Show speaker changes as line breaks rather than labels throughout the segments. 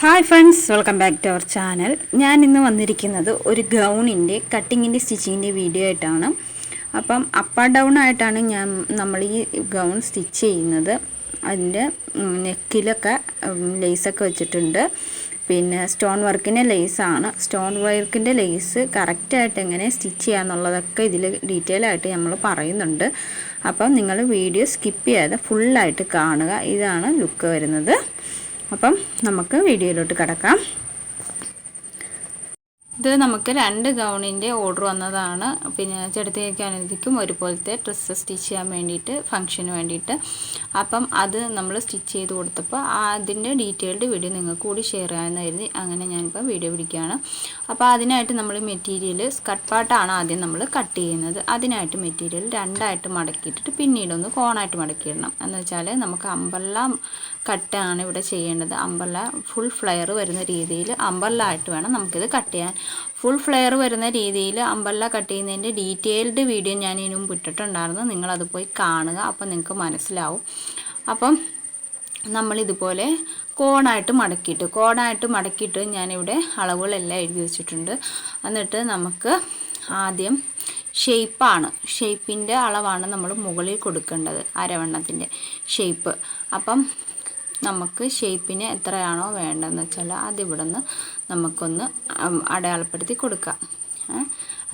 Hi friends welcome back to our channel ഞാൻ ഇന്ന് വന്നിരിക്കുന്നത് ഒരു ഗൗണിന്റെ കട്ടിങ്ങിന്റെ സ്റ്റിച്ചിങ്ങിന്റെ വീഡിയോ ആയിട്ടാണ്. അപ്പം അപ്പ് ഡൗൺ ആയിട്ടാണ് ഞാൻ നമ്മൾ ഈ ഗൗൺ സ്റ്റിച്ച് ചെയ്യുന്നത്. അതിന്റെ നെക്കിലൊക്കെ ലേസൊക്കെ വെച്ചിട്ടുണ്ട്. പിന്നെ സ്റ്റോൺ വർക്കിന്റെ ലേസാണ് സ്റ്റോൺ വർക്കിന്റെ ലേസ് കറക്റ്റായിട്ട് എങ്ങനെ സ്റ്റിച്ച് ചെയ്യാന്നുള്ളതൊക്കെ ഇതിൽ ഡീറ്റെയിൽ ആയിട്ട് നമ്മൾ പറയുന്നുണ്ട്. അപ്പം നിങ്ങൾ വീഡിയോ സ്കിപ്പ് ചെയ്യാതെ ഫുള്ളായിട്ട് കാണുക. ഇതാണ് ലുക്ക് വരുന്നത്. അപ്പം നമുക്ക് വീഡിയോയിലോട്ട് കിടക്കാം. ഇത് നമുക്ക് രണ്ട് ഗൗണിന്റെ ഓർഡർ വന്നതാണ്. പിന്നെ ചെടുത്തേക്ക് അനുവദിക്കും ഒരുപോലത്തെ ഡ്രസ്സ് സ്റ്റിച്ച് ചെയ്യാൻ വേണ്ടിയിട്ട് ഫംഗ്ഷന് വേണ്ടിയിട്ട്. അപ്പം അത് നമ്മൾ സ്റ്റിച്ച് ചെയ്ത് കൊടുത്തപ്പോൾ അതിന്റെ ഡീറ്റെയിൽഡ് വീഡിയോ നിങ്ങൾക്ക് കൂടി ഷെയർ ചെയ്യാമെന്ന് കരുതി അങ്ങനെ ഞാനിപ്പോൾ വീഡിയോ പിടിക്കുകയാണ്. അപ്പോൾ അതിനായിട്ട് നമ്മൾ മെറ്റീരിയൽ സ്കട്ട് പാട്ടാണ് ആദ്യം നമ്മൾ കട്ട് ചെയ്യുന്നത്. അതിനായിട്ട് മെറ്റീരിയൽ രണ്ടായിട്ട് മടക്കിയിട്ടിട്ട് പിന്നീടൊന്ന് കോണായിട്ട് മടക്കിയിടണം. എന്ന് വെച്ചാൽ നമുക്ക് അമ്പല്ല കട്ടാണ് ഇവിടെ ചെയ്യേണ്ടത്. അമ്പല്ല ഫുൾ ഫ്ലെയർ വരുന്ന രീതിയിൽ അമ്പല്ല ആയിട്ട് വേണം നമുക്കിത് കട്ട് ചെയ്യാൻ. ഫുൾ ഫ്ലെയർ വരുന്ന രീതിയിൽ അമ്പല്ല കട്ട് ചെയ്യുന്നതിന്റെ ഡീറ്റെയിൽഡ് വീഡിയോ ഞാൻ ഇതിനു മുമ്പ് ഇട്ടിട്ടുണ്ടായിരുന്നു. നിങ്ങളത് പോയി കാണുക. അപ്പം നിങ്ങൾക്ക് മനസ്സിലാവും. അപ്പം നമ്മളിതുപോലെ കോണായിട്ട് മടക്കിയിട്ട് കോണായിട്ട് മടക്കിയിട്ട് ഞാനിവിടെ അളവുകളെല്ലാം എഴുതി വെച്ചിട്ടുണ്ട്. എന്നിട്ട് നമുക്ക് ആദ്യം ഷേപ്പാണ് ഷേപ്പിന്റെ അളവാണ് നമ്മൾ മുകളിൽ കൊടുക്കേണ്ടത്. അരവണ്ണത്തിന്റെ ഷേപ്പ് അപ്പം നമുക്ക് ഷേപ്പിന് എത്രയാണോ വേണ്ടതെന്ന് വെച്ചാൽ അതിവിടെ നിന്ന് നമുക്കൊന്ന് അടയാളപ്പെടുത്തി കൊടുക്കാം.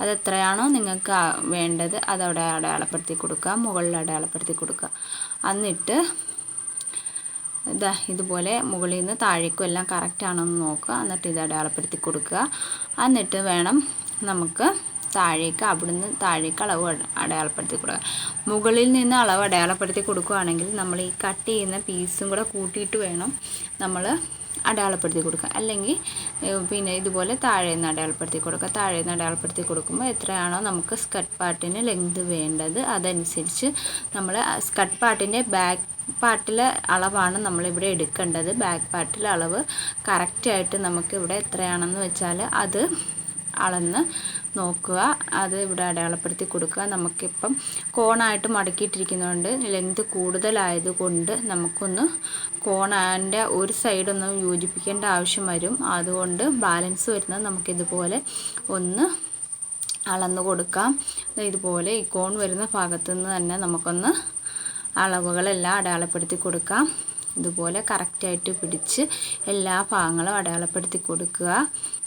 അത് എത്രയാണോ നിങ്ങൾക്ക് വേണ്ടത് അതവിടെ അടയാളപ്പെടുത്തി കൊടുക്കുക മുകളിൽ അടയാളപ്പെടുത്തി കൊടുക്കുക. എന്നിട്ട് ഇതാ ഇതുപോലെ മുകളിൽ നിന്ന് താഴേക്കും എല്ലാം കറക്റ്റ് എന്ന് നോക്കുക. എന്നിട്ട് ഇത് അടയാളപ്പെടുത്തി കൊടുക്കുക. എന്നിട്ട് വേണം നമുക്ക് താഴേക്ക് അവിടുന്ന് താഴേക്ക് അളവ് അടയാളപ്പെടുത്തി കൊടുക്കുക. മുകളിൽ നിന്ന് അളവ് അടയാളപ്പെടുത്തി കൊടുക്കുകയാണെങ്കിൽ നമ്മൾ ഈ കട്ട് ചെയ്യുന്ന പീസും കൂടെ കൂട്ടിയിട്ട് വേണം നമ്മൾ അടയാളപ്പെടുത്തി കൊടുക്കുക. അല്ലെങ്കിൽ പിന്നെ ഇതുപോലെ താഴെ നിന്ന് അടയാളപ്പെടുത്തി കൊടുക്കുക. താഴെ നിന്ന് അടയാളപ്പെടുത്തി കൊടുക്കുമ്പോൾ എത്രയാണോ നമുക്ക് സ്കട്ട് പാർട്ടിന് ലെങ്ത് വേണ്ടത് അതനുസരിച്ച് നമ്മൾ സ്കട്ട് പാർട്ടിന്റെ ബാക്ക് പാർട്ടിലെ അളവാണ് നമ്മളിവിടെ എടുക്കേണ്ടത്. ബാക്ക് പാർട്ടിലെ അളവ് കറക്റ്റായിട്ട് നമുക്കിവിടെ എത്രയാണെന്ന് വെച്ചാൽ അത് അളന്ന് നോക്കുക. അത് ഇവിടെ അടയാളപ്പെടുത്തി കൊടുക്കുക. നമുക്കിപ്പം കോണായിട്ട് മടക്കിയിട്ടിരിക്കുന്നതുകൊണ്ട് ലെങ്ത് കൂടുതലായതുകൊണ്ട് നമുക്കൊന്ന് കോണാന്റെ ഒരു സൈഡൊന്ന് യോജിപ്പിക്കേണ്ട ആവശ്യം വരും. അതുകൊണ്ട് ബാലൻസ് വരുന്നത് നമുക്കിതുപോലെ ഒന്ന് അളന്ന് കൊടുക്കാം. ഇതുപോലെ ഈ കോൺ വരുന്ന ഭാഗത്തു നിന്ന് തന്നെ നമുക്കൊന്ന് അളവുകളെല്ലാം അടയാളപ്പെടുത്തി കൊടുക്കാം. ഇതുപോലെ കറക്റ്റായിട്ട് പിടിച്ച് എല്ലാ ഭാഗങ്ങളും അടയാളപ്പെടുത്തി കൊടുക്കുക.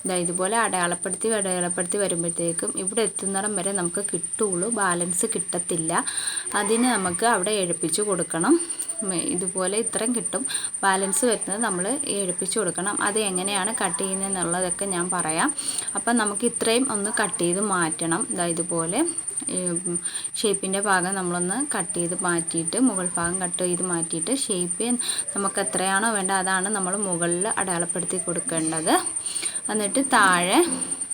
ഇതാ ഇതുപോലെ അടയാളപ്പെടുത്തി അടയാളപ്പെടുത്തി വരുമ്പോഴത്തേക്കും ഇവിടെ എത്തുന്നിടം വരെ നമുക്ക് കിട്ടുള്ളൂ. ബാലൻസ് കിട്ടത്തില്ല. അതിന് നമുക്ക് അവിടെ എഴുപ്പിച്ച് കൊടുക്കണം. ഇതുപോലെ ഇത്രയും കിട്ടും. ബാലൻസ് വരുന്നത് നമ്മൾ എഴുപ്പിച്ച് കൊടുക്കണം. അത് എങ്ങനെയാണ് കട്ട് ചെയ്യുന്നതെന്നുള്ളതൊക്കെ ഞാൻ പറയാം. അപ്പം നമുക്ക് ഇത്രയും ഒന്ന് കട്ട് ചെയ്ത് മാറ്റണം. ഇതാ ഇതുപോലെ ഷേപ്പിന്റെ ഭാഗം നമ്മളൊന്ന് കട്ട് ചെയ്ത് മാറ്റിയിട്ട് മുകൾ ഭാഗം കട്ട് ചെയ്ത് മാറ്റിയിട്ട് ഷേപ്പ് നമുക്ക് എത്രയാണോ വേണ്ട അതാണ് നമ്മൾ മുകളിൽ അടയാളപ്പെടുത്തി കൊടുക്കേണ്ടത്. എന്നിട്ട് താഴെ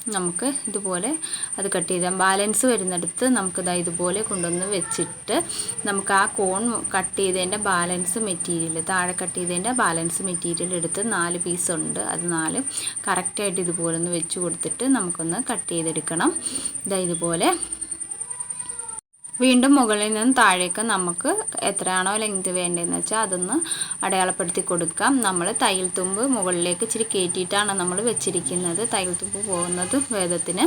നമുക്ക് ഇതുപോലെ അത് കട്ട് ചെയ്താൽ ബാലൻസ് വരുന്നിടത്ത് നമുക്കിതാ ഇതുപോലെ കൊണ്ടുവന്ന് വെച്ചിട്ട് നമുക്ക് ആ കോൺ കട്ട് ചെയ്തതിന്റെ ബാലൻസ് മെറ്റീരിയൽ താഴെ കട്ട് ചെയ്തതിന്റെ ബാലൻസ് മെറ്റീരിയൽ എടുത്ത് നാല് പീസ് ഉണ്ട്. അത് നാല് കറക്റ്റായിട്ട് ഇതുപോലെ ഒന്ന് വെച്ച് കൊടുത്തിട്ട് നമുക്കൊന്ന് കട്ട് ചെയ്തെടുക്കണം. ഇതാ ഇതുപോലെ വീണ്ടും മുകളിൽ നിന്ന് താഴേക്ക് നമുക്ക് എത്രയാണോ ലെങ്ത് വേണ്ടതെന്ന് വെച്ചാൽ അതൊന്ന് അടയാളപ്പെടുത്തി കൊടുക്കാം. നമ്മൾ തയ്യൽ തുമ്പ് മുകളിലേക്ക് ഇച്ചിരി കയറ്റിയിട്ടാണ് നമ്മൾ വെച്ചിരിക്കുന്നത്. തയ്യൽ തുമ്പ് പോകുന്നത് വേദത്തിന്.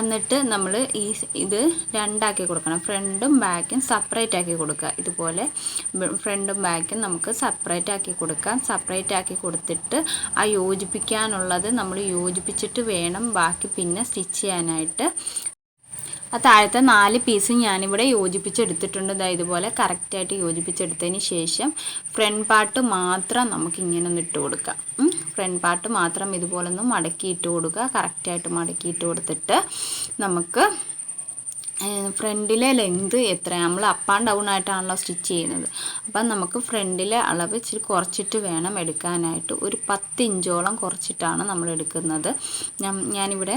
എന്നിട്ട് നമ്മൾ ഈ ഇത് രണ്ടാക്കി കൊടുക്കണം. ഫ്രണ്ടും ബാക്കും സെപ്പറേറ്റ് ആക്കി കൊടുക്കുക. ഇതുപോലെ ഫ്രണ്ടും ബാക്കും നമുക്ക് സെപ്പറേറ്റ് ആക്കി കൊടുക്കാം. സെപ്പറേറ്റ് ആക്കി കൊടുത്തിട്ട് ആ യോജിപ്പിക്കാനുള്ളത് നമ്മൾ യോജിപ്പിച്ചിട്ട് വേണം ബാക്കി പിന്നെ സ്റ്റിച്ച് ചെയ്യാനായിട്ട്. ആ താഴത്തെ നാല് പീസ് ഞാനിവിടെ യോജിപ്പിച്ചെടുത്തിട്ടുണ്ട്. ഇതാ ഇതുപോലെ കറക്റ്റായിട്ട് യോജിപ്പിച്ചെടുത്തതിന് ശേഷം ഫ്രണ്ട് പാർട്ട് മാത്രം നമുക്ക് ഇങ്ങനെ ഒന്ന് ഇട്ട് കൊടുക്കാം. ഫ്രണ്ട് പാർട്ട് മാത്രം ഇതുപോലെ ഒന്ന് മടക്കി കൊടുക്കുക. കറക്റ്റായിട്ട് മടക്കി ഇട്ട് കൊടുത്തിട്ട് നമുക്ക് ഫ്രണ്ടിലെ ലെങ്ത് എത്ര നമ്മൾ അപ്പ് ആൻഡ് ഡൗൺ ആയിട്ടാണല്ലോ സ്റ്റിച്ച് ചെയ്യുന്നത്. അപ്പം നമുക്ക് ഫ്രണ്ടിലെ അളവ് ഇച്ചിരി കുറച്ചിട്ട് വേണം എടുക്കാനായിട്ട്. ഒരു പത്ത് ഇഞ്ചോളം കുറച്ചിട്ടാണ് നമ്മൾ എടുക്കുന്നത്. ഞാനിവിടെ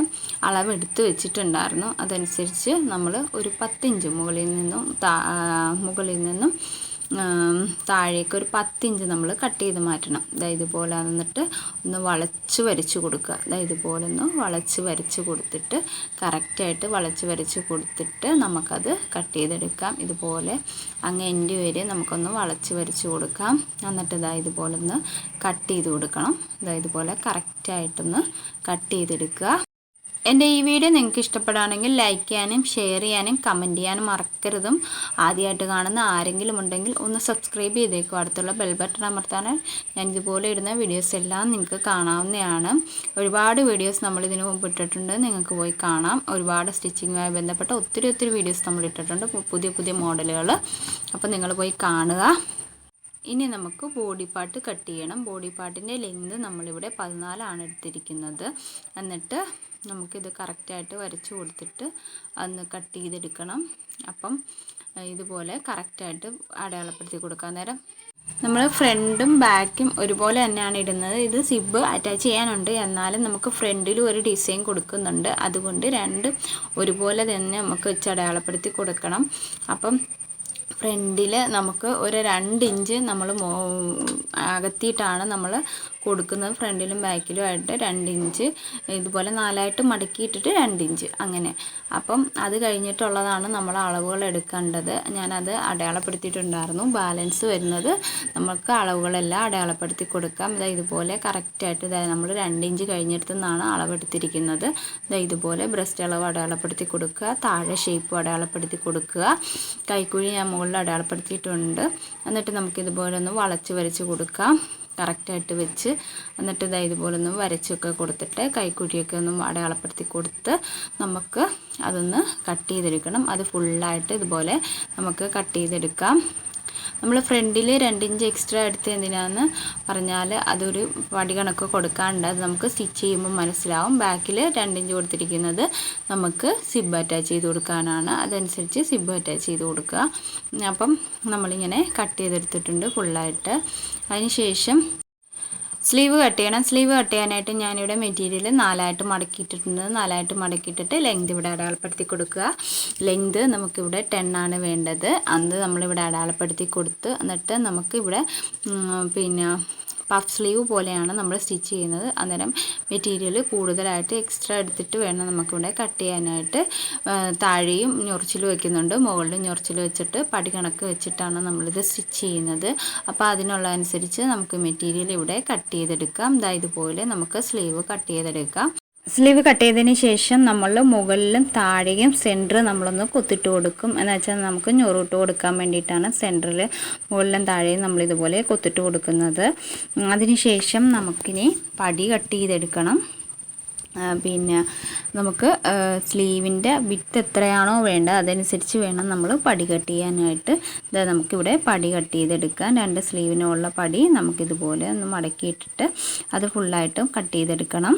അളവ് എടുത്ത് വെച്ചിട്ടുണ്ടായിരുന്നു. അതനുസരിച്ച് നമ്മൾ ഒരു പത്തിഞ്ച് മുകളിൽ നിന്നും മുകളിൽ നിന്നും താഴേക്ക് ഒരു പത്തിഞ്ച് നമ്മൾ കട്ട് ചെയ്ത് മാറ്റണം. അതായത് ഇതുപോലെ എന്നിട്ട് ഒന്ന് വളച്ച് വരച്ച് കൊടുക്കുക. അതായത് ഇതുപോലെ ഒന്ന് വളച്ച് വരച്ച് കൊടുത്തിട്ട് കറക്റ്റായിട്ട് വളച്ച് വരച്ച് കൊടുത്തിട്ട് നമുക്കത് കട്ട് ചെയ്തെടുക്കാം. ഇതുപോലെ അങ്ങ് എന്റെ വരെ നമുക്കൊന്ന് വളച്ച് വരച്ച് കൊടുക്കാം. എന്നിട്ട് ഇതാ ഇതുപോലെ ഒന്ന് കട്ട് ചെയ്ത് കൊടുക്കണം. ഇതാ ഇതുപോലെ കറക്റ്റായിട്ടൊന്ന് കട്ട് ചെയ്തെടുക്കുക. എന്റെ ഈ വീഡിയോ നിങ്ങൾക്ക് ഇഷ്ടപ്പെടുകയാണെങ്കിൽ ലൈക്ക് ചെയ്യാനും ഷെയർ ചെയ്യാനും കമന്റ് ചെയ്യാനും മറക്കരുതും. ആദ്യമായിട്ട് കാണുന്ന ആരെങ്കിലും ഉണ്ടെങ്കിൽ ഒന്ന് സബ്സ്ക്രൈബ് ചെയ്തേക്കും. അടുത്തുള്ള ബെൽ ബട്ടൺ അമർത്താൻ ഞാൻ ഇതുപോലെ ഇടുന്ന വീഡിയോസ് എല്ലാം നിങ്ങൾക്ക് കാണാവുന്നതാണ്. ഒരുപാട് വീഡിയോസ് നമ്മൾ ഇതിനു മുമ്പ് ഇട്ടിട്ടുണ്ട്. നിങ്ങൾക്ക് പോയി കാണാം. ഒരുപാട് സ്റ്റിച്ചിങ്ങുമായി ബന്ധപ്പെട്ട ഒത്തിരി ഒത്തിരി വീഡിയോസ് നമ്മൾ ഇട്ടിട്ടുണ്ട്. പുതിയ പുതിയ മോഡലുകൾ അപ്പോൾ നിങ്ങൾ പോയി കാണുക. ഇനി നമുക്ക് ബോഡി പാർട്ട് കട്ട് ചെയ്യണം. ബോഡി പാർട്ടിന്റെ ലെങ്ത് നമ്മളിവിടെ പതിനാലാണ് എടുത്തിരിക്കുന്നത്. എന്നിട്ട് നമുക്കിത് കറക്റ്റായിട്ട് വരച്ച് കൊടുത്തിട്ട് അന്ന് കട്ട് ചെയ്തെടുക്കണം. അപ്പം ഇതുപോലെ കറക്റ്റായിട്ട് അടയാളപ്പെടുത്തി കൊടുക്കാൻ നേരം നമ്മൾ ഫ്രണ്ടും ബാക്കും ഒരുപോലെ തന്നെയാണ് ഇടുന്നത്. ഇത് സിബ് അറ്റാച്ച് ചെയ്യാനുണ്ട്. എന്നാലും നമുക്ക് ഫ്രണ്ടിലും ഒരു ഡിസൈൻ കൊടുക്കുന്നുണ്ട്. അതുകൊണ്ട് രണ്ട് ഒരുപോലെ തന്നെ നമുക്ക് വെച്ച് അടയാളപ്പെടുത്തി കൊടുക്കണം. അപ്പം ഫ്രണ്ടിൽ നമുക്ക് ഒരു രണ്ട് ഇഞ്ച് നമ്മൾ അകത്തിയിട്ടാണ് നമ്മൾ കൊടുക്കുന്നത് ഫ്രണ്ടിലും ബാക്കിലും ആയിട്ട് രണ്ട് ഇഞ്ച് ഇതുപോലെ നാലായിട്ട് മടക്കിയിട്ടിട്ട് രണ്ട് ഇഞ്ച് അങ്ങനെ. അപ്പം അത് കഴിഞ്ഞിട്ടുള്ളതാണ് നമ്മൾ അളവുകൾ എടുക്കേണ്ടത്. ഞാനത് അടയാളപ്പെടുത്തിയിട്ടുണ്ടായിരുന്നു. ബാലൻസ് വരുന്നത് നമുക്ക് അളവുകളെല്ലാം അടയാളപ്പെടുത്തി കൊടുക്കാം. ഇതാ ഇതുപോലെ കറക്റ്റായിട്ട് ഇതായത് നമ്മൾ രണ്ട് ഇഞ്ച് കഴിഞ്ഞിടത്തു നിന്നാണ് അളവെടുത്തിരിക്കുന്നത്. ഇതാ ഇതുപോലെ ബ്രസ്റ്റ് അളവ് അടയാളപ്പെടുത്തി കൊടുക്കുക താഴെ ഷേപ്പ് അടയാളപ്പെടുത്തി കൊടുക്കുക. കൈക്കുഴി ഞാൻ മുകളിൽ അടയാളപ്പെടുത്തിയിട്ടുണ്ട്. എന്നിട്ട് നമുക്കിതുപോലെ ഒന്ന് വളച്ച് വരച്ച് കൊടുക്കാം. കറക്റ്റായിട്ട് വെച്ച് എന്നിട്ട് ഇതാ ഇതുപോലെ ഒന്ന് വരച്ചൊക്കെ കൊടുത്തിട്ട് കൈക്കുഴിയൊക്കെ ഒന്ന് അടയാളപ്പെടുത്തി കൊടുത്ത് നമുക്ക് അതൊന്ന് കട്ട് ചെയ്തെടുക്കണം. അത് ഫുള്ളായിട്ട് ഇതുപോലെ നമുക്ക് കട്ട് ചെയ്തെടുക്കാം. നമ്മൾ ഫ്രണ്ടിൽ രണ്ടിഞ്ച് എക്സ്ട്രാ എടുത്ത് എന്തിനാന്ന് പറഞ്ഞാൽ അതൊരു വടി കണക്ക് കൊടുക്കാണ്ട് അത് നമുക്ക് സ്റ്റിച്ച് ചെയ്യുമ്പോൾ മനസ്സിലാവും. ബാക്കിൽ രണ്ടിഞ്ച് കൊടുത്തിരിക്കുന്നത് നമുക്ക് സിബ് അറ്റാച്ച് ചെയ്ത് കൊടുക്കാനാണ്. അതനുസരിച്ച് സിബ് അറ്റാച്ച് ചെയ്ത് കൊടുക്കുക. അപ്പം നമ്മളിങ്ങനെ കട്ട് ചെയ്തെടുത്തിട്ടുണ്ട് ഫുള്ളായിട്ട് അതിന് ശേഷം സ്ലീവ് കട്ട് ചെയ്യണം. സ്ലീവ് കട്ട് ചെയ്യാനായിട്ട് ഞാനിവിടെ മെറ്റീരിയൽ നാലായിട്ട് മടക്കിയിട്ടിട്ടുണ്ട് നാലായിട്ട് മടക്കിയിട്ടിട്ട് ലെങ്ത് ഇവിടെ അടയാളപ്പെടുത്തി കൊടുക്കുക. ലെങ്ത് നമുക്കിവിടെ ടെൻ ആണ് വേണ്ടത്. അത് നമ്മളിവിടെ അടയാളപ്പെടുത്തി കൊടുത്ത് എന്നിട്ട് നമുക്കിവിടെ പിന്നെ പഫ് സ്ലീവ് പോലെയാണ് നമ്മൾ സ്റ്റിച്ച് ചെയ്യുന്നത്. അന്നേരം മെറ്റീരിയൽ കൂടുതലായിട്ട് എക്സ്ട്രാ എടുത്തിട്ട് വേണം നമുക്കിവിടെ കട്ട് ചെയ്യാനായിട്ട്. താഴെയും ഞൊറിച്ചിൽ വെക്കുന്നുണ്ട്. മുകളിലും ഞൊറിച്ചിൽ വെച്ചിട്ട് പടി കണക്ക് വെച്ചിട്ടാണ് നമ്മളിത് സ്റ്റിച്ച് ചെയ്യുന്നത്. അപ്പോൾ അതിനുള്ള അനുസരിച്ച് നമുക്ക് മെറ്റീരിയൽ ഇവിടെ കട്ട് ചെയ്തെടുക്കാം. ഇതുപോലെ നമുക്ക് സ്ലീവ് കട്ട് ചെയ്തെടുക്കാം. സ്ലീവ് കട്ട് ചെയ്തതിന് ശേഷം നമ്മൾ മുകളിലും താഴെയും സെന്റർ നമ്മളൊന്ന് കുത്തിട്ട് കൊടുക്കും. എന്ന് വെച്ചാൽ നമുക്ക് ഞൊറൂട്ട് കൊടുക്കാൻ വേണ്ടിയിട്ടാണ് സെന്ററിൽ മുകളിലും താഴെയും നമ്മളിതുപോലെ കൊത്തിട്ട് കൊടുക്കുന്നത്. അതിനുശേഷം നമുക്കിനി പടി കട്ട് ചെയ്തെടുക്കണം. പിന്നെ നമുക്ക് സ്ലീവിന്റെ വിത്ത് എത്രയാണോ വേണ്ടത് അതനുസരിച്ച് വേണം നമ്മൾ പടി കട്ട് ചെയ്യാനായിട്ട്. ഇതാ നമുക്കിവിടെ പടി കട്ട് ചെയ്തെടുക്കാം. രണ്ട് സ്ലീവിനുള്ള പടി നമുക്കിതുപോലെ ഒന്ന് മടക്കിയിട്ടിട്ട് അത് ഫുള്ളായിട്ടും കട്ട് ചെയ്തെടുക്കണം.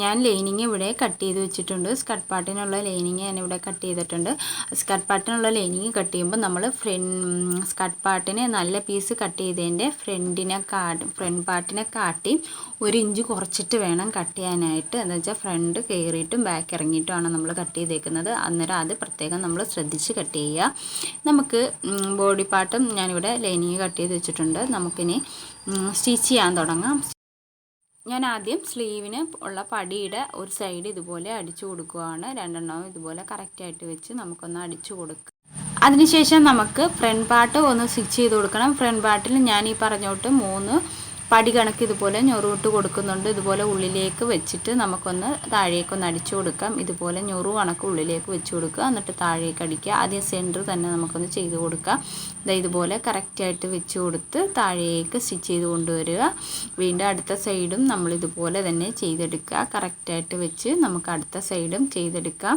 ഞാൻ ലൈനിങ് ഇവിടെ കട്ട് ചെയ്ത് വെച്ചിട്ടുണ്ട്. സ്കർട്ട് പാട്ടിനുള്ള ലൈനിങ് ഞാൻ ഇവിടെ കട്ട് ചെയ്തിട്ടുണ്ട്. സ്കർട്ട് പാർട്ടിനുള്ള ലൈനിങ് കട്ട് ചെയ്യുമ്പോൾ നമ്മൾ ഫ്രണ്ട് സ്കർട്ട് പാട്ടിന് നല്ല പീസ് കട്ട് ചെയ്തതിന്റെ ഫ്രണ്ടിനെ കാട്ടി ഫ്രണ്ട് പാർട്ടിനെ കാട്ടി ഒരു ഇഞ്ച് കുറച്ചിട്ട് വേണം കട്ട് ചെയ്യാനായിട്ട്. എന്ന് വെച്ചാൽ ഫ്രണ്ട് കയറിയിട്ടും ബാക്ക് ഇറങ്ങിയിട്ടുമാണ് നമ്മൾ കട്ട് ചെയ്തേക്കുന്നത്. അന്നേരം അത് പ്രത്യേകം നമ്മൾ ശ്രദ്ധിച്ച് കട്ട് ചെയ്യുക. നമുക്ക് ബോഡി പാർട്ടും ഞാനിവിടെ ലൈനിങ് കട്ട് ചെയ്ത് വെച്ചിട്ടുണ്ട്. നമുക്കിനി സ്റ്റിച്ച് ചെയ്യാൻ തുടങ്ങാം. ഞാൻ ആദ്യം സ്ലീവിന് ഉള്ള പടിയുടെ ഒരു സൈഡ് ഇതുപോലെ അടിച്ചു കൊടുക്കുകയാണ് രണ്ടെണ്ണവും ഇതുപോലെ കറക്റ്റായിട്ട് വെച്ച് നമുക്കൊന്ന് അടിച്ചു കൊടുക്കുക അതിനുശേഷം നമുക്ക് ഫ്രണ്ട് പാർട്ട് ഒന്ന് സ്റ്റിച്ച് ചെയ്ത് കൊടുക്കണം. ഫ്രണ്ട് പാർട്ടിൽ ഞാൻ ഈ പറഞ്ഞോട്ട് മൂന്ന് പടി കണക്ക് ഇതുപോലെ ഞൊറുവിട്ട് കൊടുക്കുന്നുണ്ട്. ഇതുപോലെ ഉള്ളിലേക്ക് വെച്ചിട്ട് നമുക്കൊന്ന് താഴേക്കൊന്ന് അടിച്ചു കൊടുക്കാം. ഇതുപോലെ ഞൊറു കണക്ക് ഉള്ളിലേക്ക് വെച്ച് കൊടുക്കുക. എന്നിട്ട് താഴേക്ക് അടിക്കുക. ആദ്യം സെന്റർ തന്നെ നമുക്കൊന്ന് ചെയ്ത് കൊടുക്കാം. ഇതാ ഇതുപോലെ കറക്റ്റായിട്ട് വെച്ച് കൊടുത്ത് താഴേക്ക് സ്റ്റിച്ച് ചെയ്ത് കൊണ്ടുവരിക. വീണ്ടും അടുത്ത സൈഡും നമ്മൾ ഇതുപോലെ തന്നെ ചെയ്തെടുക്കുക. കറക്റ്റായിട്ട് വെച്ച് നമുക്ക് അടുത്ത സൈഡും ചെയ്തെടുക്കാം.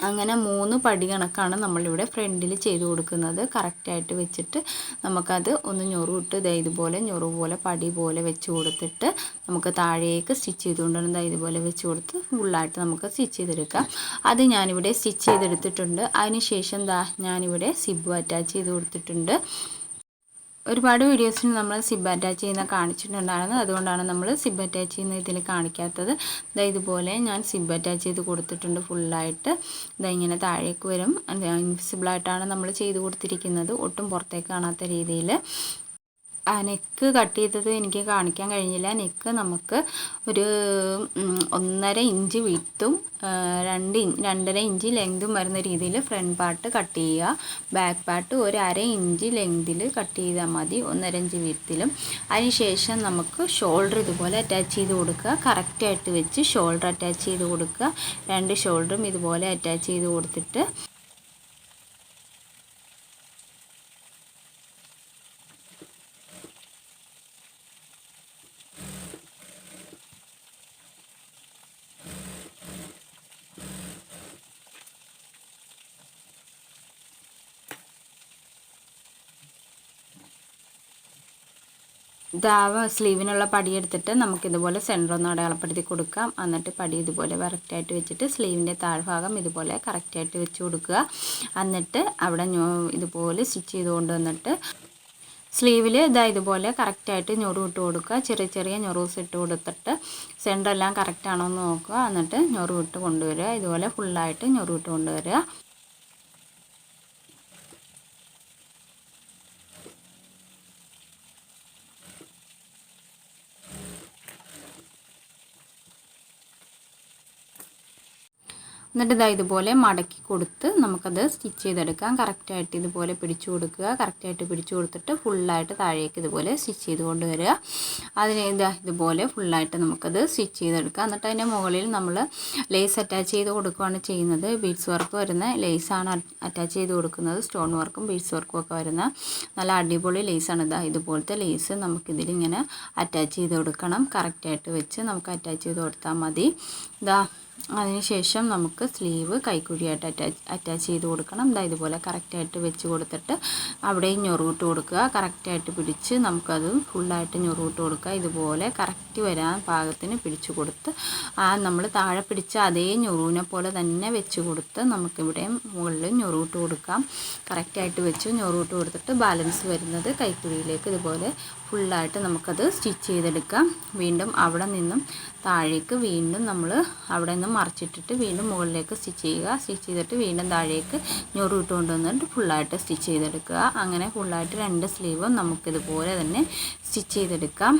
അങ്ങനെ മൂന്ന് പടി കണക്കാണ് നമ്മളിവിടെ ഫ്രണ്ടിൽ ചെയ്ത് കൊടുക്കുന്നത്. കറക്റ്റായിട്ട് വെച്ചിട്ട് നമുക്കത് ഒന്ന് ഞൊറുവിട്ട് ഇതാ ഇതുപോലെ ഞൊറു പോലെ പടി പോലെ വെച്ച് കൊടുത്തിട്ട് നമുക്ക് താഴേക്ക് സ്റ്റിച്ച് ചെയ്തുകൊണ്ടാണ് ഇതാ ഇതുപോലെ വെച്ച് കൊടുത്ത് ഫുള്ളായിട്ട് നമുക്ക് സ്റ്റിച്ച് ചെയ്തെടുക്കാം. അത് ഞാനിവിടെ സ്റ്റിച്ച് ചെയ്തെടുത്തിട്ടുണ്ട്. അതിന് ശേഷം ദാ ഞാനിവിടെ സിബ് അറ്റാച്ച് ചെയ്ത് കൊടുത്തിട്ടുണ്ട്. ഒരുപാട് വീഡിയോസിന് നമ്മൾ സിബ് അറ്റാച്ച് ചെയ്യുന്ന കാണിച്ചിട്ടുണ്ടായിരുന്നു. അതുകൊണ്ടാണ് നമ്മൾ സിബ് അറ്റാച്ച് ചെയ്യുന്ന ഇതിൽ കാണിക്കാത്തത്. ഇതാ ഇതുപോലെ ഞാൻ സിബ് അറ്റാച്ച് ചെയ്ത് കൊടുത്തിട്ടുണ്ട് ഫുള്ളായിട്ട്. ഇതാ ഇങ്ങനെ താഴേക്ക് വരും. ഇൻവിസിബിളായിട്ടാണ് നമ്മൾ ചെയ്ത് കൊടുത്തിരിക്കുന്നത്. ഒട്ടും പുറത്തേക്ക് കാണാത്ത രീതിയിൽ. നെക്ക് കട്ട് ചെയ്തത് എനിക്ക് കാണിക്കാൻ കഴിഞ്ഞില്ല. നെക്ക് നമുക്ക് ഒരു ഒന്നര ഇഞ്ച് വിത്തും രണ്ട് രണ്ടര ഇഞ്ച് ലെങ്തും വരുന്ന രീതിയിൽ ഫ്രണ്ട് പാർട്ട് കട്ട് ചെയ്യുക. ബാക്ക് പാർട്ട് ഒരു അര ഇഞ്ച് ലെങ്തിൽ കട്ട് ചെയ്താൽ മതി ഒന്നര ഇഞ്ച് വിത്തിലും അതിനുശേഷം നമുക്ക് ഷോൾഡർ ഇതുപോലെ അറ്റാച്ച് ചെയ്ത് കൊടുക്കുക. കറക്റ്റായിട്ട് വെച്ച് ഷോൾഡർ അറ്റാച്ച് ചെയ്ത് കൊടുക്കുക. രണ്ട് ഷോൾഡറും ഇതുപോലെ അറ്റാച്ച് ചെയ്ത് കൊടുത്തിട്ട് ദാവ സ്ലീവിനുള്ള പടി എടുത്തിട്ട് നമുക്ക് ഇതുപോലെ സെന്റർ ഒന്ന് അടയാളപ്പെടുത്തി കൊടുക്കാം. എന്നിട്ട് പടി ഇതുപോലെ കറക്റ്റായിട്ട് വെച്ചിട്ട് സ്ലീവിന്റെ താഴ്ഭാഗം ഇതുപോലെ കറക്റ്റായിട്ട് വെച്ച് കൊടുക്കുക. എന്നിട്ട് അവിടെ ഇതുപോലെ സ്റ്റിച്ച് ചെയ്തുകൊണ്ട് വന്നിട്ട് സ്ലീവിൽ ഇതാ ഇതുപോലെ കറക്റ്റായിട്ട് ഞൊറു ഇട്ട് കൊടുക്കുക. ചെറിയ ചെറിയ ഞൊറൂസ് ഇട്ട് കൊടുത്തിട്ട് സെന്റർ എല്ലാം കറക്റ്റ് ആണോ എന്ന് നോക്കുക. എന്നിട്ട് ഞൊറു ഇട്ട് കൊണ്ടുവരിക. ഇതുപോലെ ഫുള്ളായിട്ട് ഞൊറു ഇട്ട് കൊണ്ടുവരിക. എന്നിട്ട് ഇതാ ഇതുപോലെ മടക്കി കൊടുത്ത് നമുക്കത് സ്റ്റിച്ച് ചെയ്തെടുക്കാം. കറക്റ്റായിട്ട് ഇതുപോലെ പിടിച്ചു കൊടുക്കുക. കറക്റ്റായിട്ട് പിടിച്ചു കൊടുത്തിട്ട് ഫുള്ളായിട്ട് താഴേക്ക് ഇതുപോലെ സ്റ്റിച്ച് ചെയ്ത് കൊണ്ടുവരിക അതിന് ഇതാ ഇതുപോലെ ഫുള്ളായിട്ട് നമുക്കത് സ്റ്റിച്ച് ചെയ്തെടുക്കാം. എന്നിട്ട് അതിന്റെ മുകളിൽ നമ്മൾ ലേസ് അറ്റാച്ച് ചെയ്ത് കൊടുക്കുകയാണ് ചെയ്യുന്നത്. ബീഡ്സ് വർക്ക് വരുന്ന ലേസാണ് അറ്റാച്ച് ചെയ്ത് കൊടുക്കുന്നത്. സ്റ്റോൺ വർക്കും ബീഡ്സ് വർക്കും ഒക്കെ വരുന്ന നല്ല അടിപൊളി ലേസാണ് ഇതാ ഇതുപോലത്തെ ലേസ് നമുക്കിതിലിങ്ങനെ അറ്റാച്ച് ചെയ്ത് കൊടുക്കണം. കറക്റ്റായിട്ട് വെച്ച് നമുക്ക് അറ്റാച്ച് ചെയ്ത് കൊടുത്താൽ മതി. ഇതാ അതിനുശേഷം നമുക്ക് സ്ലീവ് കൈക്കുഴിയായിട്ട് അറ്റാച്ച് അറ്റാച്ച് ചെയ്ത് കൊടുക്കണം. ഇതാ ഇതുപോലെ കറക്റ്റായിട്ട് വെച്ച് കൊടുത്തിട്ട് അവിടെയും ഞൊറുവിട്ട് കൊടുക്കുക. കറക്റ്റായിട്ട് പിടിച്ച് നമുക്കത് ഫുള്ളായിട്ട് ഞൊറുവിട്ട് കൊടുക്കുക. ഇതുപോലെ കറക്റ്റ് വരാൻ പാകത്തിന് പിടിച്ചു കൊടുത്ത് ആ നമ്മൾ താഴെ പിടിച്ച അതേ ഞൊറുവിനെ പോലെ തന്നെ വെച്ച് കൊടുത്ത് നമുക്കിവിടെ മുകളിൽ ഞൊറുവിട്ട് കൊടുക്കാം. കറക്റ്റായിട്ട് വെച്ച് ഞൊറുവിട്ട് കൊടുത്തിട്ട് ബാലൻസ് വരുന്നത് കൈക്കുഴിയിലേക്ക് ഇതുപോലെ ഫുള്ളായിട്ട് നമുക്കത് സ്റ്റിച്ച് ചെയ്തെടുക്കാം. വീണ്ടും അവിടെ നിന്നും താഴേക്ക് വീണ്ടും നമ്മൾ അവിടെ നിന്നും മറിച്ചിട്ടിട്ട് വീണ്ടും മുകളിലേക്ക് സ്റ്റിച്ച് ചെയ്യുക. സ്റ്റിച്ച് ചെയ്തിട്ട് വീണ്ടും താഴേക്ക് ഞൊറു ഇട്ട് കൊണ്ടുവന്നിട്ട് ഫുള്ളായിട്ട് സ്റ്റിച്ച് ചെയ്തെടുക്കുക. അങ്ങനെ ഫുള്ളായിട്ട് രണ്ട് സ്ലീവും നമുക്കിതുപോലെ തന്നെ സ്റ്റിച്ച് ചെയ്തെടുക്കാം.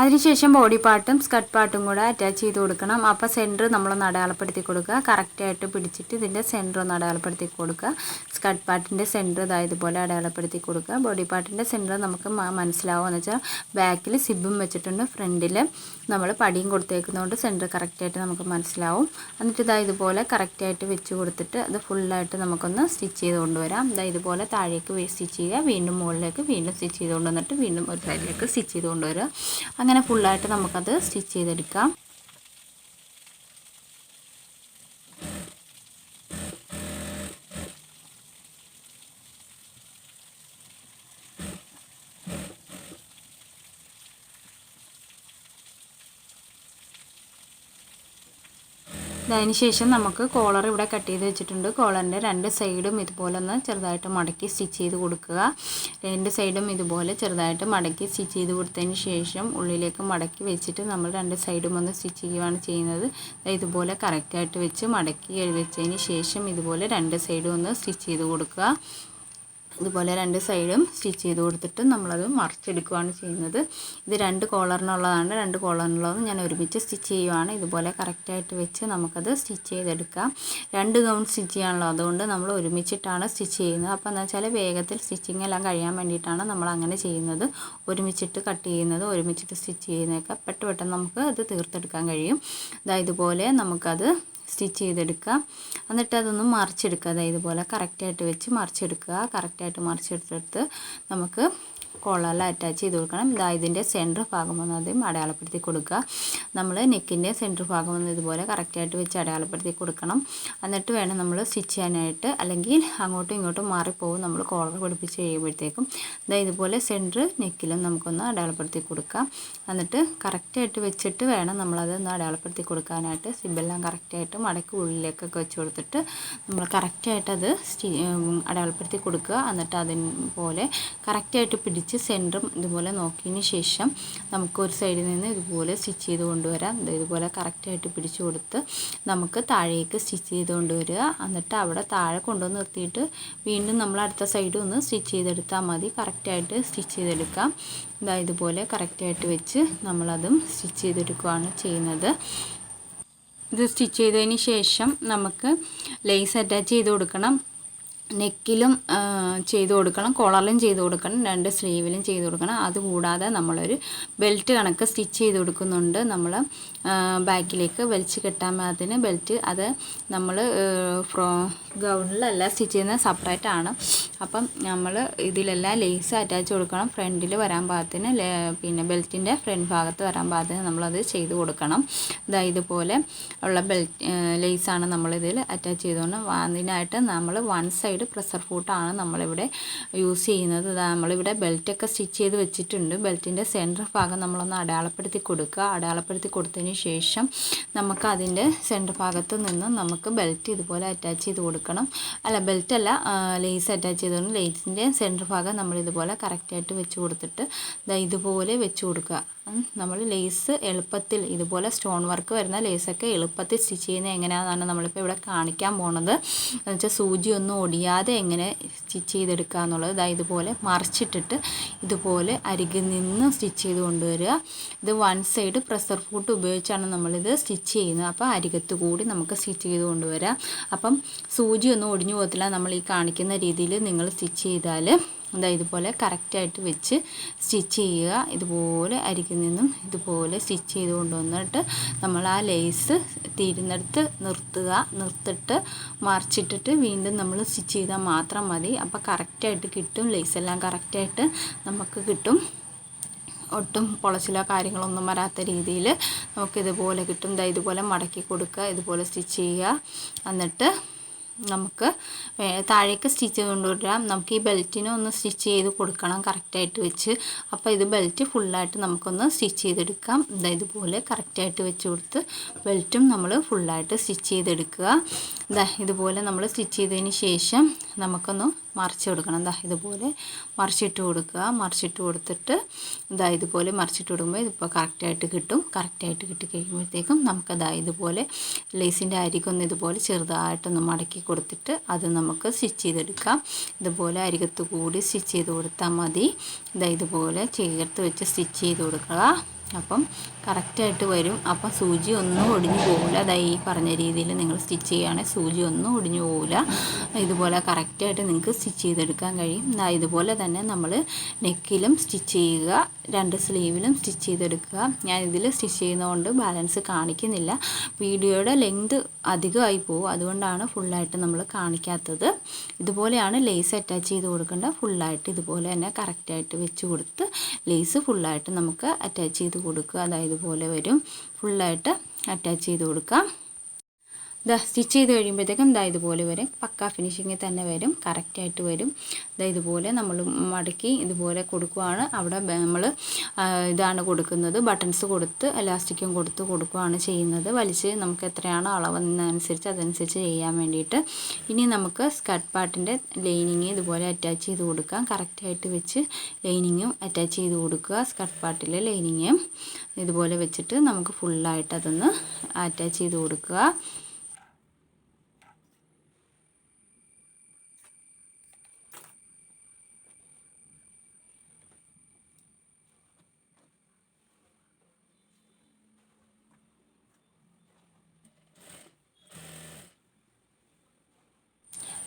അതിനുശേഷം ബോഡി പാർട്ടും സ്കട്ട് പാർട്ടും കൂടെ അറ്റാച്ച് ചെയ്ത് കൊടുക്കണം. അപ്പോൾ സെന്റർ നമ്മളൊന്ന് അടയാളപ്പെടുത്തി കൊടുക്കുക. കറക്റ്റായിട്ട് പിടിച്ചിട്ട് ഇതിന്റെ സെന്റർ ഒന്ന് അടയാളപ്പെടുത്തി കൊടുക്കുക. സ്കർട്ട് പാർട്ടിന്റെ സെന്റർ ഇതായതുപോലെ അടയാളപ്പെടുത്തി കൊടുക്കുക. ബോഡി പാർട്ടിന്റെ സെന്റർ നമുക്ക് മനസ്സിലാവുമെന്ന് വെച്ചാൽ ബാക്കിൽ സിബും വെച്ചിട്ടുണ്ട്. ഫ്രണ്ടിൽ നമ്മൾ പടിയും കൊടുത്തേക്കുന്നതുകൊണ്ട് സെന്റർ കറക്റ്റായിട്ട് നമുക്ക് മനസ്സിലാവും. എന്നിട്ട് ഇതാ ഇതുപോലെ കറക്റ്റായിട്ട് വെച്ച് കൊടുത്തിട്ട് അത് ഫുള്ളായിട്ട് നമുക്കൊന്ന് സ്റ്റിച്ച് ചെയ്ത് കൊണ്ടുവരാം. ഇതാ ഇതുപോലെ താഴേക്ക് സ്റ്റിച്ച് ചെയ്യുക. വീണ്ടും മുകളിലേക്ക് വീണ്ടും സ്റ്റിച്ച് ചെയ്ത് കൊണ്ടുവന്നിട്ട് വീണ്ടും ഒരു സ്റ്റിച്ച് ചെയ്ത് കൊണ്ടുവരിക. അങ്ങനെ ഫുള്ളായിട്ട് നമുക്കത് സ്റ്റിച്ച് ചെയ്തെടുക്കാം. അതിന് ശേഷം നമുക്ക് കോളർ ഇവിടെ കട്ട് ചെയ്ത് വെച്ചിട്ടുണ്ട്. കോളറിന്റെ രണ്ട് സൈഡും ഇതുപോലെ ഒന്ന് ചെറുതായിട്ട് മടക്കി സ്റ്റിച്ച് ചെയ്ത് കൊടുക്കുക. രണ്ട് സൈഡും ഇതുപോലെ ചെറുതായിട്ട് മടക്കി സ്റ്റിച്ച് ചെയ്ത് കൊടുത്തതിന് ശേഷം ഉള്ളിലേക്ക് മടക്കി വെച്ചിട്ട് നമ്മൾ രണ്ട് സൈഡും ഒന്ന് സ്റ്റിച്ച് ചെയ്യുകയാണ് ചെയ്യുന്നത്. ഇതുപോലെ കറക്റ്റായിട്ട് വെച്ച് മടക്കി വെച്ചതിന് ശേഷം ഇതുപോലെ രണ്ട് സൈഡും ഒന്ന് സ്റ്റിച്ച് ചെയ്ത് കൊടുക്കുക. ഇതുപോലെ രണ്ട് സൈഡും സ്റ്റിച്ച് ചെയ്ത് കൊടുത്തിട്ട് നമ്മളത് മറിച്ചെടുക്കുകയാണ് ചെയ്യുന്നത്. ഇത് രണ്ട് കോളറിനുള്ളതാണ്. രണ്ട് കോളറിനുള്ളതും ഞാൻ ഒരുമിച്ച് സ്റ്റിച്ച് ചെയ്യുവാണ്. ഇതുപോലെ കറക്റ്റായിട്ട് വെച്ച് നമുക്കത് സ്റ്റിച്ച് ചെയ്തെടുക്കാം. രണ്ട് ഗൗൺ സ്റ്റിച്ച് ചെയ്യാനുള്ളത് അതുകൊണ്ട് നമ്മൾ ഒരുമിച്ചിട്ടാണ് സ്റ്റിച്ച് ചെയ്യുന്നത്. അപ്പോൾ എന്താ വെച്ചാൽ വേഗത്തിൽ സ്റ്റിച്ചിങ് എല്ലാം കഴിയാൻ വേണ്ടിയിട്ടാണ് നമ്മൾ അങ്ങനെ ചെയ്യുന്നത്. ഒരുമിച്ചിട്ട് കട്ട് ചെയ്യുന്നത് ഒരുമിച്ചിട്ട് സ്റ്റിച്ച് ചെയ്യുന്നതൊക്കെ പെട്ടെന്ന് പെട്ടെന്ന് നമുക്ക് അത് തീർത്തെടുക്കാൻ കഴിയും. അതായത് ഇതുപോലെ നമുക്കത് സ്റ്റിച്ച് ചെയ്തെടുക്കുക. എന്നിട്ട് അതൊന്ന് മറിച്ചെടുക്കുക. അതായത് ഇതുപോലെ കറക്റ്റായിട്ട് വെച്ച് മറിച്ചെടുക്കുക. കറക്റ്റായിട്ട് മറിച്ചെടുത്തെടുത്ത് നമുക്ക് കോളറിൽ അറ്റാച്ച് ചെയ്ത് കൊടുക്കണം. ഇതാ ഇതിന്റെ സെന്റർ ഭാഗം വന്ന് ആദ്യം അടയാളപ്പെടുത്തി കൊടുക്കുക. നമ്മൾ നെക്കിന്റെ സെന്റർ ഭാഗം വന്ന് ഇതുപോലെ കറക്റ്റായിട്ട് വെച്ച് അടയാളപ്പെടുത്തി കൊടുക്കണം. എന്നിട്ട് വേണം നമ്മൾ സ്റ്റിച്ച് ചെയ്യാനായിട്ട് അല്ലെങ്കിൽ അങ്ങോട്ടും ഇങ്ങോട്ടും മാറിപ്പോകും നമ്മൾ കോളർ പിടിപ്പിച്ച് കഴിയുമ്പോഴത്തേക്കും. ഇതാ ഇതുപോലെ സെന്റർ നെക്കിലും നമുക്കൊന്ന് അടയാളപ്പെടുത്തി കൊടുക്കാം. എന്നിട്ട് കറക്റ്റായിട്ട് വെച്ചിട്ട് വേണം നമ്മളത് ഒന്ന് അടയാളപ്പെടുത്തി കൊടുക്കാനായിട്ട്. സിബെല്ലാം കറക്റ്റായിട്ട് മടക്കി ഉള്ളിലേക്കൊക്കെ വെച്ച് കൊടുത്തിട്ട് നമ്മൾ കറക്റ്റായിട്ട് അത് അടയാളപ്പെടുത്തി കൊടുക്കുക. എന്നിട്ട് അതിൻ പോലെ കറക്റ്റായിട്ട് പിടിച്ച് സെന്ററും ഇതുപോലെ നോക്കിയതിന് ശേഷം നമുക്ക് ഒരു സൈഡിൽ നിന്ന് ഇതുപോലെ സ്റ്റിച്ച് ചെയ്ത് കൊണ്ടുവരാം. ഇതുപോലെ കറക്റ്റായിട്ട് പിടിച്ചു കൊടുത്ത് നമുക്ക് താഴേക്ക് സ്റ്റിച്ച് ചെയ്ത് കൊണ്ടുവരിക. എന്നിട്ട് അവിടെ താഴെ കൊണ്ടുവന്ന് നിർത്തിയിട്ട് വീണ്ടും നമ്മൾ അടുത്ത സൈഡ് ഒന്ന് സ്റ്റിച്ച് ചെയ്തെടുത്താൽ മതി. കറക്റ്റായിട്ട് സ്റ്റിച്ച് ചെയ്തെടുക്കാം. ഇതാ ഇതുപോലെ കറക്റ്റായിട്ട് വെച്ച് നമ്മളതും സ്റ്റിച്ച് ചെയ്തെടുക്കുകയാണ് ചെയ്യുന്നത്. ഇത് സ്റ്റിച്ച് ചെയ്തതിന് ശേഷം നമുക്ക് ലേസ് അറ്റാച്ച് ചെയ്ത് കൊടുക്കണം. നെക്കിലും ചെയ്ത് കൊടുക്കണം കോളറിലും ചെയ്ത് കൊടുക്കണം രണ്ട് സ്ലീവിലും ചെയ്ത് കൊടുക്കണം. അതുകൂടാതെ നമ്മളൊരു ബെൽറ്റ് കണക്ക് സ്റ്റിച്ച് ചെയ്ത് കൊടുക്കുന്നുണ്ട്. നമ്മൾ ബാക്കിലേക്ക് വലിച്ച് കെട്ടാൻ പാകത്തിന് ബെൽറ്റ് അത് നമ്മൾ ഫ്രോ ഗൗണിലല്ല സ്റ്റിച്ച് ചെയ്യുന്നത് സെപ്പറേറ്റ് ആണ്. അപ്പം നമ്മൾ ഇതിലെല്ലാം ലേസ് അറ്റാച്ച് കൊടുക്കണം. ഫ്രണ്ടിൽ വരാൻ പാകത്തിന് പിന്നെ ബെൽറ്റിന്റെ ഫ്രണ്ട് ഭാഗത്ത് വരാൻ പാകത്തിന് നമ്മളത് ചെയ്ത് കൊടുക്കണം. ഇതാ ഇതുപോലെ ഉള്ള ബെൽറ്റ് ലേസാണ് നമ്മളിതിൽ അറ്റാച്ച് ചെയ്തുകൊണ്ട്. അതിനായിട്ട് നമ്മൾ വൺ സൈഡ് പ്രഷർ ഫൂട്ടാണ് നമ്മളിവിടെ യൂസ് ചെയ്യുന്നത്. നമ്മളിവിടെ ബെൽറ്റൊക്കെ സ്റ്റിച്ച് ചെയ്ത് വെച്ചിട്ടുണ്ട്. ബെൽറ്റിന്റെ സെന്റർ ഭാഗം നമ്മളൊന്ന് അടയാളപ്പെടുത്തി കൊടുക്കുക. അടയാളപ്പെടുത്തി കൊടുത്തതിന് ശേഷം നമുക്ക് അതിന്റെ സെന്റർ ഭാഗത്ത് നിന്ന് നമുക്ക് ബെൽറ്റ് ഇതുപോലെ അറ്റാച്ച് ചെയ്ത് കൊടുക്കണം. അല്ല ബെൽറ്റല്ല ലേസ് അറ്റാച്ച് ചെയ്തുകൊണ്ട് ലേസിന്റെ സെന്റർ ഭാഗം നമ്മൾ ഇതുപോലെ കറക്റ്റായിട്ട് വെച്ച് കൊടുത്തിട്ട് ഇതുപോലെ വെച്ച് കൊടുക്കുക. നമ്മൾ ലേസ് എളുപ്പത്തിൽ ഇതുപോലെ സ്റ്റോൺ വർക്ക് വരുന്ന ലേസൊക്കെ എളുപ്പത്തിൽ സ്റ്റിച്ച് ചെയ്യുന്നത് എങ്ങനെയാണെന്നാണ് നമ്മളിപ്പോൾ ഇവിടെ കാണിക്കാൻ പോണത്. എന്ന് വെച്ചാൽ സൂചി ഒന്നും എങ്ങനെ സ്റ്റിച്ച് ചെയ്തെടുക്കുക എന്നുള്ളത് ഇതാ ഇതുപോലെ മറിച്ചിട്ടിട്ട് ഇതുപോലെ അരികിൽ നിന്ന് സ്റ്റിച്ച് ചെയ്ത് കൊണ്ടുവരിക. ഇത് വൺ സൈഡ് പ്രഷർ ഫൂട്ട് ഉപയോഗിച്ചാണ് നമ്മളിത് സ്റ്റിച്ച് ചെയ്യുന്നത്. അപ്പോൾ അരികത്ത് കൂടി നമുക്ക് സ്റ്റിച്ച് ചെയ്ത് കൊണ്ടുവരാം. അപ്പം സൂചി ഒന്നും ഒടിഞ്ഞു പോകത്തില്ല. നമ്മൾ ഈ കാണിക്കുന്ന രീതിയിൽ നിങ്ങൾ സ്റ്റിച്ച് ചെയ്താൽ എന്താ ഇതുപോലെ കറക്റ്റായിട്ട് വെച്ച് സ്റ്റിച്ച് ചെയ്യുക. ഇതുപോലെ അരികിൽ നിന്നും ഇതുപോലെ സ്റ്റിച്ച് ചെയ്ത് കൊണ്ടുവന്നിട്ട് നമ്മൾ ആ ലേസ് തീരുന്നിടത്ത് നിർത്തുക. നിർത്തിട്ട് മറിച്ചിട്ടിട്ട് വീണ്ടും നമ്മൾ സ്റ്റിച്ച് ചെയ്താൽ മാത്രം മതി. അപ്പോൾ കറക്റ്റായിട്ട് കിട്ടും. ലേസ് എല്ലാം കറക്റ്റായിട്ട് നമുക്ക് കിട്ടും. ഒട്ടും പൊളച്ചിലോ കാര്യങ്ങളൊന്നും വരാത്ത രീതിയിൽ നമുക്കിതുപോലെ കിട്ടും. ഇതുപോലെ മടക്കി കൊടുക്കുക. ഇതുപോലെ സ്റ്റിച്ച് ചെയ്യുക. എന്നിട്ട് നമുക്ക് താഴേക്ക് സ്റ്റിച്ച് കൊണ്ടുവരാം നമുക്ക് ഈ ബെൽറ്റിനെ ഒന്ന് സ്റ്റിച്ച് ചെയ്ത് കൊടുക്കണം കറക്റ്റായിട്ട് വെച്ച്. അപ്പോൾ ഇത് ബെൽറ്റ് ഫുള്ളായിട്ട് നമുക്കൊന്ന് സ്റ്റിച്ച് ചെയ്തെടുക്കാം. ഇതാ ഇതുപോലെ കറക്റ്റായിട്ട് വെച്ച് കൊടുത്ത് ബെൽറ്റും നമ്മൾ ഫുള്ളായിട്ട് സ്റ്റിച്ച് ചെയ്തെടുക്കുക. ഇതാ ഇതുപോലെ നമ്മൾ സ്റ്റിച്ച് ചെയ്തതിന് ശേഷം നമുക്കൊന്ന് മറിച്ച് കൊടുക്കണം. എന്താ ഇതുപോലെ മറിച്ചിട്ട് കൊടുക്കുക. മറിച്ചിട്ട് കൊടുത്തിട്ട് ഇതാ ഇതുപോലെ മറിച്ചിട്ട് കൊടുക്കുമ്പോൾ ഇതിപ്പോൾ കറക്റ്റായിട്ട് കിട്ടും. കറക്റ്റായിട്ട് കിട്ടി കഴിയുമ്പോഴത്തേക്കും നമുക്കതാ ഇതുപോലെ ലേസിന്റെ അരികൊന്ന് ഇതുപോലെ ചെറുതായിട്ടൊന്ന് മടക്കി കൊടുത്തിട്ട് അത് നമുക്ക് സ്റ്റിച്ച് ചെയ്തെടുക്കാം. ഇതുപോലെ അരികത്ത് കൂടി സ്റ്റിച്ച് ചെയ്ത് കൊടുത്താൽ മതി. ഇതാ ഇതുപോലെ ചേർത്ത് വെച്ച് സ്റ്റിച്ച് ചെയ്ത് കൊടുക്കുക. അപ്പം കറക്റ്റായിട്ട് വരും. അപ്പം സൂചി ഒന്നും ഒടിഞ്ഞു പോകില്ല അതായത് ഈ പറഞ്ഞ രീതിയിൽ നിങ്ങൾ സ്റ്റിച്ച് ചെയ്യുകയാണെങ്കിൽ സൂചി ഒന്നും ഒടിഞ്ഞു പോകില്ല ഇതുപോലെ കറക്റ്റായിട്ട് നിങ്ങൾക്ക് സ്റ്റിച്ച് ചെയ്തെടുക്കാൻ കഴിയും. ഇതുപോലെ തന്നെ നമ്മൾ നെക്കിലും സ്റ്റിച്ച് ചെയ്യുക രണ്ട് സ്ലീവിലും സ്റ്റിച്ച് ചെയ്തെടുക്കുക. ഞാൻ ഇതിൽ സ്റ്റിച്ച് ചെയ്യുന്നതുകൊണ്ട് ബാലൻസ് കാണിക്കുന്നില്ല. വീഡിയോയുടെ ലെങ്ത് അധികമായി പോകും. അതുകൊണ്ടാണ് ഫുള്ളായിട്ട് നമ്മൾ കാണിക്കാത്തത്. ഇതുപോലെയാണ് ലേസ് അറ്റാച്ച് ചെയ്ത് കൊടുക്കേണ്ടത് ഫുള്ളായിട്ട് ഇതുപോലെ തന്നെ കറക്റ്റായിട്ട് വെച്ച് കൊടുത്ത് ലേസ് ഫുള്ളായിട്ട് നമുക്ക് അറ്റാച്ച് ചെയ്ത് കൊടുക്കുക. അതായത് ഇതുപോലെ വരും. ഫുള്ളായിട്ട് അറ്റാച്ച് ചെയ്ത് കൊടുക്കാം. ഇതാ സ്റ്റിച്ച് ചെയ്ത് കഴിയുമ്പോഴത്തേക്കും ഇതാ ഇതുപോലെ വരും. പക്ക ഫിനിഷിങ്ങിൽ തന്നെ വരും. കറക്റ്റായിട്ട് വരും. ഇതാ ഇതുപോലെ നമ്മൾ മടക്കി ഇതുപോലെ കൊടുക്കുകയാണ് അവിടെ നമ്മൾ ഇതാണ് കൊടുക്കുന്നത്. ബട്ടൺസ് കൊടുത്ത് എലാസ്റ്റിക്കും കൊടുത്ത് കൊടുക്കുകയാണ് ചെയ്യുന്നത്. വലിച്ച് നമുക്ക് എത്രയാണോ അളവെന്നനുസരിച്ച് അതനുസരിച്ച് ചെയ്യാൻ വേണ്ടിയിട്ട്. ഇനി നമുക്ക് സ്കർട്ട് പാർട്ടിന്റെ ലൈനിങ് ഇതുപോലെ അറ്റാച്ച് ചെയ്ത് കൊടുക്കാം. കറക്റ്റായിട്ട് വെച്ച് ലൈനിങ്ങും അറ്റാച്ച് ചെയ്ത് കൊടുക്കുക. സ്കർട്ട് പാർട്ടിലെ ലൈനിങ്ങും ഇതുപോലെ വെച്ചിട്ട് നമുക്ക് ഫുള്ളായിട്ട് അതൊന്ന് അറ്റാച്ച് ചെയ്ത് കൊടുക്കുക.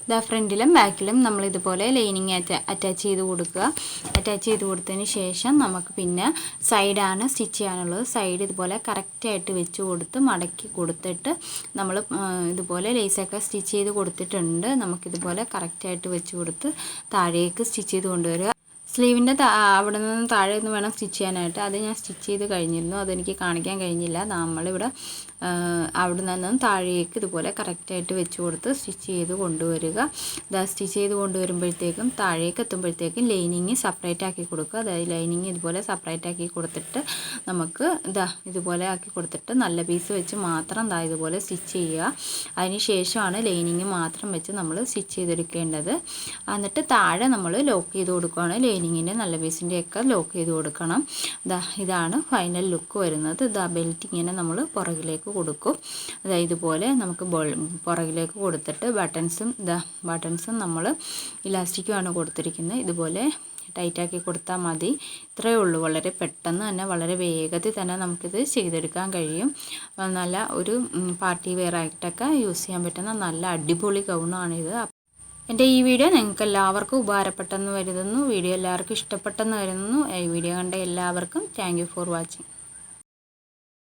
ഇതാ ഫ്രണ്ടിലും ബാക്കിലും നമ്മൾ ഇതുപോലെ ലൈനിങ് അറ്റാച്ച് ചെയ്ത് കൊടുക്കുക. അറ്റാച്ച് ചെയ്ത് കൊടുത്തതിന് ശേഷം നമുക്ക് പിന്നെ സൈഡാണ് സ്റ്റിച്ച് ചെയ്യാനുള്ളത്. സൈഡ് ഇതുപോലെ കറക്റ്റായിട്ട് വെച്ച് കൊടുത്ത് മടക്കി കൊടുത്തിട്ട് നമ്മൾ ഇതുപോലെ ലേസൊക്കെ സ്റ്റിച്ച് ചെയ്ത് കൊടുത്തിട്ടുണ്ട്. നമുക്കിതുപോലെ കറക്റ്റായിട്ട് വെച്ച് കൊടുത്ത് താഴേക്ക് സ്റ്റിച്ച് ചെയ്ത് കൊണ്ടുവരിക. സ്ലീവിന്റെ അവിടെ നിന്ന് താഴെ നിന്ന് വേണം സ്റ്റിച്ച് ചെയ്യാനായിട്ട്. അത് ഞാൻ സ്റ്റിച്ച് ചെയ്ത് കഴിഞ്ഞിരുന്നു. അതെനിക്ക് കാണിക്കാൻ കഴിഞ്ഞില്ല. നമ്മളിവിടെ അവിടെ നിന്നും താഴേക്ക് ഇതുപോലെ കറക്റ്റായിട്ട് വെച്ച് കൊടുത്ത് സ്റ്റിച്ച് ചെയ്ത് കൊണ്ടുവരിക. ഇതാ സ്റ്റിച്ച് ചെയ്ത് കൊണ്ടുവരുമ്പോഴത്തേക്കും താഴേക്ക് എത്തുമ്പോഴത്തേക്കും ലൈനിങ് സെപ്പറേറ്റ് ആക്കി കൊടുക്കുക. അതായത് ലൈനിങ് ഇതുപോലെ സെപ്പറേറ്റ് ആക്കി കൊടുത്തിട്ട് നമുക്ക് ഇതാ ഇതുപോലെ ആക്കി കൊടുത്തിട്ട് നല്ല പീസ് വെച്ച് മാത്രം ഇതാ ഇതുപോലെ സ്റ്റിച്ച് ചെയ്യുക. അതിന് ശേഷമാണ് ലൈനിങ് മാത്രം വെച്ച് നമ്മൾ സ്റ്റിച്ച് ചെയ്തെടുക്കേണ്ടത്. എന്നിട്ട് താഴെ നമ്മൾ ലോക്ക് ചെയ്ത് കൊടുക്കുകയാണ്. ലൈനിങ്ങിന്റെ നല്ല പീസിന്റെയൊക്കെ ലോക്ക് ചെയ്ത് കൊടുക്കണം. ഇതാ ഇതാണ് ഫൈനൽ ലുക്ക് വരുന്നത്. ഇതാ ബെൽറ്റ് ഇങ്ങനെ നമ്മൾ പുറകിലേക്ക് കൊടുക്കും. അതായത് ഇതുപോലെ നമുക്ക് പുറകിലേക്ക് കൊടുത്തിട്ട് ബട്ടൺസും ഇതാ ബട്ടൺസും നമ്മൾ ഇലാസ്റ്റിക്കുമാണ് കൊടുത്തിരിക്കുന്നത്. ഇതുപോലെ ടൈറ്റാക്കി കൊടുത്താൽ മതി. ഇത്രയേ ഉള്ളൂ. വളരെ പെട്ടെന്ന് തന്നെ വളരെ വേഗത്തിൽ തന്നെ നമുക്കിത് ചെയ്തെടുക്കാൻ കഴിയും. നല്ല ഒരു പാർട്ടി വെയർ ആയിട്ടൊക്കെ യൂസ് ചെയ്യാൻ പറ്റുന്ന നല്ല അടിപൊളി ഗൗണാണിത് എന്റെ ഈ വീഡിയോ നിങ്ങൾക്ക് എല്ലാവർക്കും ഉപകാരപ്പെട്ടെന്ന് കരുതുന്നു. വീഡിയോ എല്ലാവർക്കും ഇഷ്ടപ്പെട്ടെന്ന് വരുന്നു ഈ വീഡിയോ കണ്ട എല്ലാവർക്കും താങ്ക് ഫോർ വാച്ചിങ്.